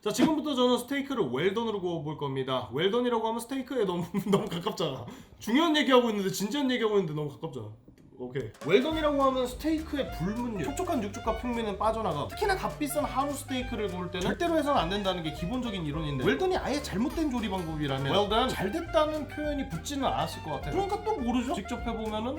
자 지금부터 저는 스테이크를 웰던으로 구워볼 겁니다. 웰던이라고 하면 스테이크에 너무 너무 가깝잖아. 중요한 얘기하고 있는데 진지한 얘기하고 있는데 너무 가깝잖아. 오케이. 웰던이라고 하면 스테이크의 불문율 촉촉한 육즙과 풍미는 빠져나가 특히나 값비싼 한우 스테이크를 구울 때는 절대로 해서는 안 된다는 게 기본적인 이론인데 웰던이 아예 잘못된 조리 방법이라면 웰던 잘 됐다는 표현이 붙지는 않았을 것 같아요. 그러니까 또 모르죠? 직접 해보면은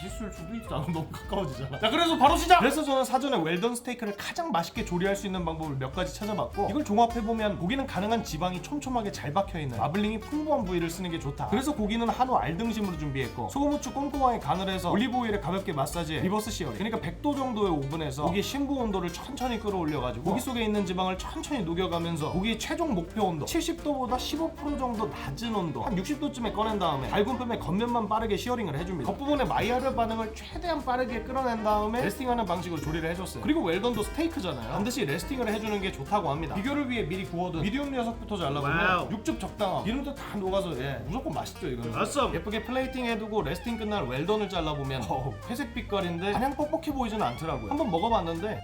맛있을 수도 있다. 너무 가까워지잖아. 자 그래서 바로 시작! 그래서 저는 사전에 웰던 스테이크를 가장 맛있게 조리할 수 있는 방법을 몇 가지 찾아봤고 이걸 종합해보면 고기는 가능한 지방이 촘촘하게 잘 박혀있는 마블링이 풍부한 부위를 쓰는 게 좋다. 그래서 고기는 한우 알등심으로 준비했고 소금 후추 꼼꼼하게 간을 해서 올리브 오일에 가볍게 마사지해 리버스 시어링. 그러니까 100도 정도의 오븐에서 고기의 신부 온도를 천천히 끌어올려가지고 고기 속에 있는 지방을 천천히 녹여가면서 고기의 최종 목표 온도 70도보다 15% 정도 낮은 온도 한 60도쯤에 꺼낸 다음에 달군 뺨의 겉면만 빠르게 시어링을 해줍니다. 겉부분에 마이야르 반응을 최대한 빠르게 끌어낸 다음에 레스팅하는 방식으로 조리를 해줬어요 그리고 웰던도 스테이크잖아요 반드시 레스팅을 해주는 게 좋다고 합니다 비교를 위해 미리 구워둔 미디움 녀석부터 잘라보면. 육즙 적당함 기름도 다 녹아서 예, 무조건 맛있죠 이거는 Awesome. 예쁘게 플레이팅 해두고 레스팅 끝날 웰던을 잘라보면 어우, 회색 빛깔인데 마냥 뻑뻑해 보이지는 않더라고요 한번 먹어봤는데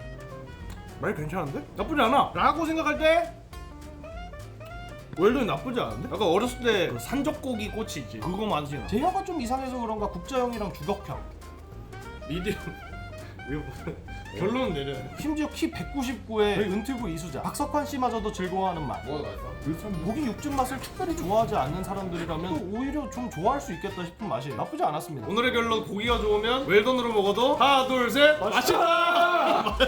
많이 괜찮은데? 나쁘지 않아. 라고 생각할 때 웰던이 나쁘지 않은데? 약간 어렸을 때그 산적고기 꼬치 있지. 그거 맛이 나. 제형가 좀 이상해서 그런가 국자형이랑. 이거 결론은 내려야 돼. 심지어 키 199에 은퇴구 이수자 박석환 씨마저도 즐거워하는 맛 뭐가 맛있어? 고기 육즙 맛을 특별히 좋아하지 않는 사람들이라면 또 오히려 좀 좋아할 수 있겠다 싶은 맛이 나쁘지 않았습니다 오늘의 결론 고기가 좋으면 웰던으로 먹어도 하나 둘셋 맛있다.